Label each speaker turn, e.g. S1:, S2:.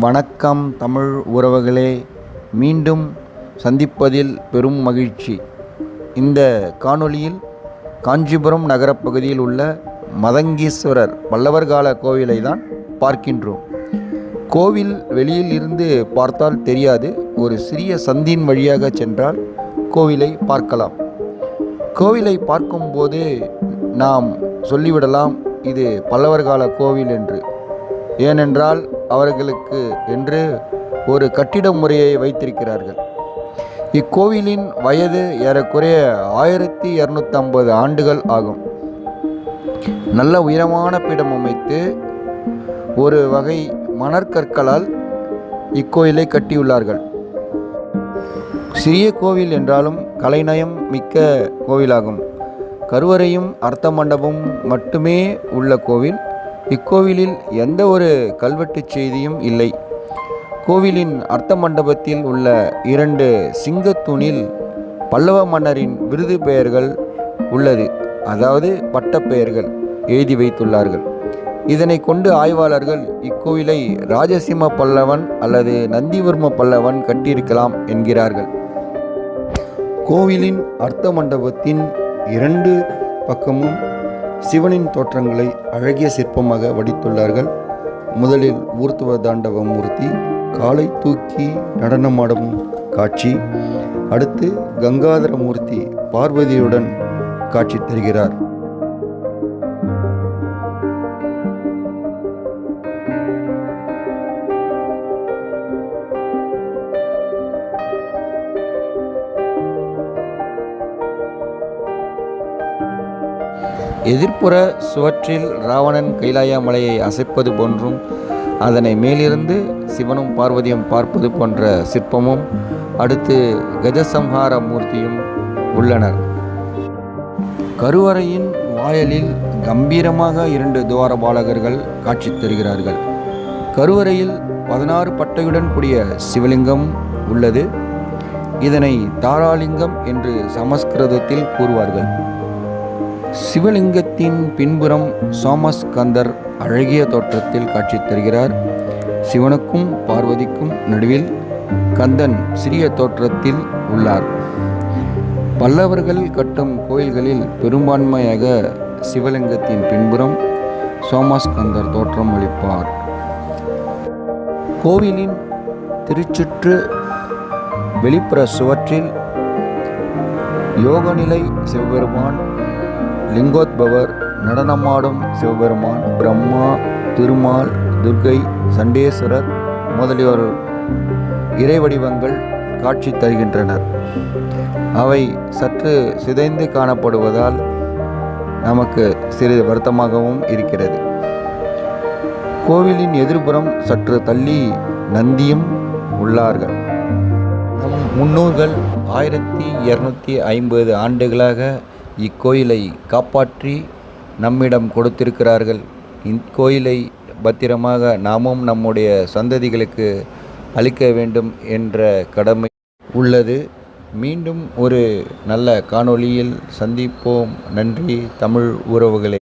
S1: வணக்கம் தமிழ் உறவுகளே. மீண்டும் சந்திப்பதில் பெரும் மகிழ்ச்சி. இந்த காணொளியில் காஞ்சிபுரம் நகரப் பகுதியில் உள்ள மதங்கீஸ்வரர் பல்லவர் கால கோவிலை தான் பார்க்கின்றோம். கோவில் வெளியில் இருந்து பார்த்தால் தெரியாது. ஒரு சிறிய சந்தின் வழியாக சென்றால் கோவிலை பார்க்கலாம். கோவிலை பார்க்கும்போது நாம் சொல்லிவிடலாம் இது பல்லவர் கால கோவில் என்று. ஏனென்றால் அவர்களுக்கு என்று ஒரு கட்டிட முறையை வைத்திருக்கிறார்கள். இக்கோவிலின் வயது ஏறக்குறைய ஆயிரத்தி இரநூத்தம்பது ஆண்டுகள் ஆகும். நல்ல உயரமான பீடம் அமைத்து ஒரு வகை மணற்கற்களால் இக்கோயிலை கட்டியுள்ளார்கள். சிறிய கோவில் என்றாலும் கலைநயம் மிக்க கோவிலாகும். கருவறையும் அர்த்த மண்டபம் மட்டுமே உள்ள கோவில். இக்கோவிலில் எந்த ஒரு கல்வெட்டுச் செய்தியும் இல்லை. கோவிலின் அர்த்த மண்டபத்தில் உள்ள இரண்டு சிங்கத்தூணில் பல்லவ மன்னரின் விருது பெயர்கள் உள்ளது. அதாவது பட்டப்பெயர்கள் எழுதி வைத்துள்ளார்கள். இதனை கொண்டு ஆய்வாளர்கள் இக்கோவிலை ராஜசிம்ம பல்லவன் அல்லது நந்திவர்ம பல்லவன் கட்டியிருக்கலாம் என்கிறார்கள். கோவிலின் அர்த்த மண்டபத்தின் இரண்டு பக்கமும் சிவனின் தோற்றங்களை அழகிய சிற்பமாக வடித்துள்ளார்கள். முதலில் ஊர்த்துவ தாண்டவ மூர்த்தி காலை தூக்கி நடனமாடும் காட்சி. அடுத்து கங்காதர மூர்த்தி பார்வதியுடன் காட்சி தருகிறார். எதிர்ப்புற சுவற்றில் ராவணன் கைலாய மலையை அசைப்பது போன்றும் அதனை மேலிருந்து சிவனும் பார்வதியும் பார்ப்பது போன்ற சிற்பமும் அடுத்து கஜசம்ஹார மூர்த்தியும் உள்ளனர் கருவறையின் வாயலில் கம்பீரமாக இரண்டு துவாரபாலகர்கள் காட்சி தருகிறார்கள். கருவறையில் பதினாறு பட்டையுடன் கூடிய சிவலிங்கம் உள்ளது. இதனை தாராலிங்கம் என்று சமஸ்கிருதத்தில் கூறுவார்கள். சிவலிங்கத்தின் பின்புறம் சோமஸ்கந்தர் அழகிய தோற்றத்தில் காட்சி தருகிறார். சிவனுக்கும் பார்வதிக்கும் நடுவில் கந்தன் சிறிய தோற்றத்தில் உள்ளார். பல்லவர்கள் கட்டும் கோயில்களில் பெரும்பான்மையாக சிவலிங்கத்தின் பின்புறம் சோமஸ்கந்தர் தோற்றம் அளிப்பார். கோவிலின் திருச்சுற்று வெளிப்புற சுவற்றில் யோகநிலை சிவபெருமான் லிங்கோத்பவர் நடனமாடும் சிவபெருமான் பிரம்மா திருமால் துர்கை சண்டேஸ்வரர் முதலியோர் இறைவடிவங்கள் காட்சி தருகின்றனர். அவை சற்று சிதைந்து காணப்படுவதால் நமக்கு சிறிது வருத்தமாகவும் இருக்கிறது. கோவிலின் எதிர்ப்புறம் சற்று தள்ளி நந்தியும் உள்ளார்கள். நம் முன்னோர்கள் ஆயிரத்தி இரநூத்தி ஐம்பது ஆண்டுகளாக இக்கோயிலை காப்பாற்றி நம்மிடம் கொடுத்திருக்கிறார்கள். இக்கோயிலை பத்திரமாக நாமும் நம்முடைய சந்ததிகளுக்கு அளிக்க வேண்டும் என்ற கடமை உள்ளது. மீண்டும் ஒரு நல்ல காணொளியில் சந்திப்போம். நன்றி தமிழ் உறவுகளே.